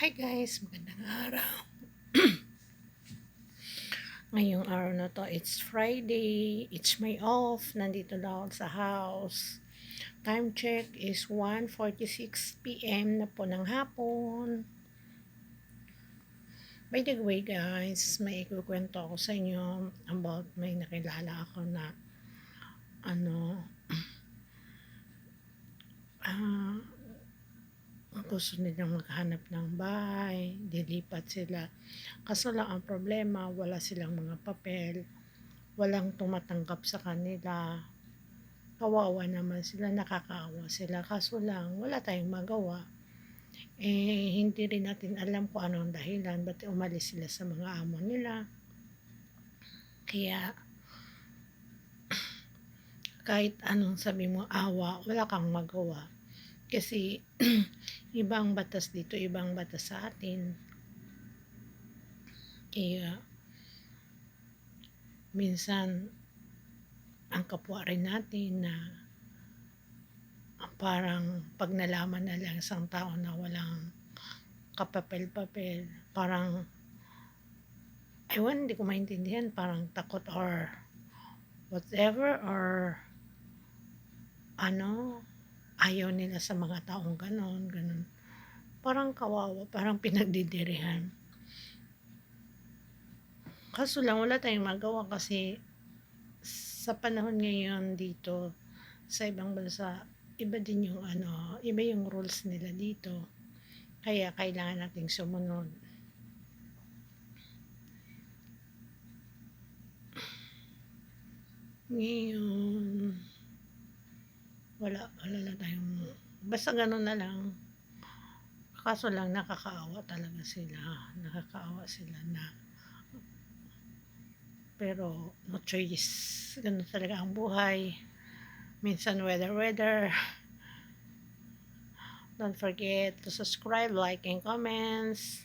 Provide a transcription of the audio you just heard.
Hi guys, magandang araw. Ngayong araw na to, it's Friday. It's my off. Nandito na ako sa house. Time check is 1.46 p.m. na po ng hapon. By the way guys, may ikukwento ako sa inyo about may nakilala ako na ano gusto nilang maghanap ng bahay, dilipat sila. Kaso lang ang problema, wala silang mga papel, walang tumatanggap sa kanila. Kawawa naman sila, nakakaawa sila. Kaso lang, wala tayong magawa. Eh, hindi rin natin alam kung anong dahilan, ba't umalis sila sa mga amo nila. Kaya, kahit anong sabi mo awa, wala kang magawa. Kasi, ibang batas dito, ibang batas sa atin. Kaya, minsan, ang kapwa rin natin na parang pag nalaman na lang isang tao na walang kapapel-papel, parang, ewan, hindi ko maintindihan, parang takot or whatever or ano, ayaw nila sa mga taong ganon, ganon. Parang kawawa, parang pinagdidirihan. Kaso lang, wala tayong magawa kasi sa panahon ngayon dito, sa ibang bansa, iba din yung ano, iba yung rules nila dito. Kaya kailangan nating sumunod. Ngayon, wala, wala lang tayong, basta ganun na lang. Kaso lang, nakakaawa talaga sila. Nakakaawa sila na, pero no choice. Ganun talaga ang buhay. Minsan weather, weather. Don't forget to subscribe, like, and comments.